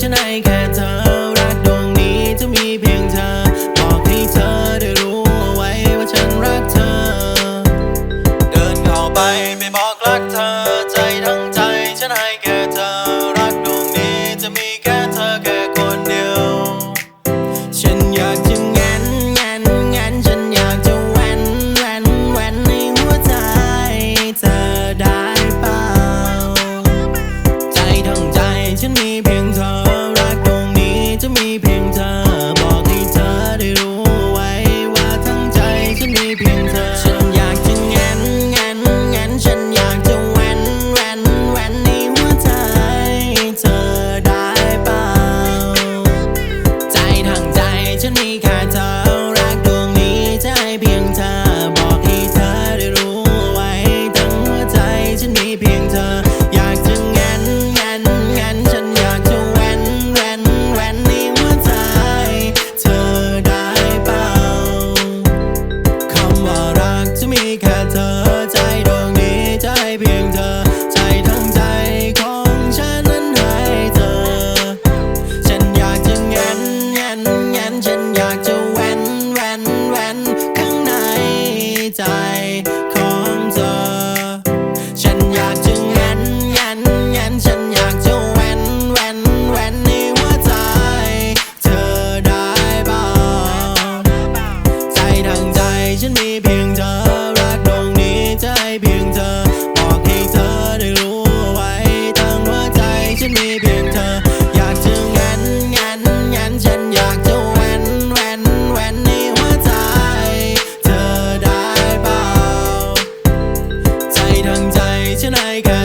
ฉันให้แค่เธอ รักดวงนี้จะมีเพียงเธอ บอกให้เธอได้รู้เอาไว้ว่าฉันรักเธอ เดินเข้าไป had to tonight, girl.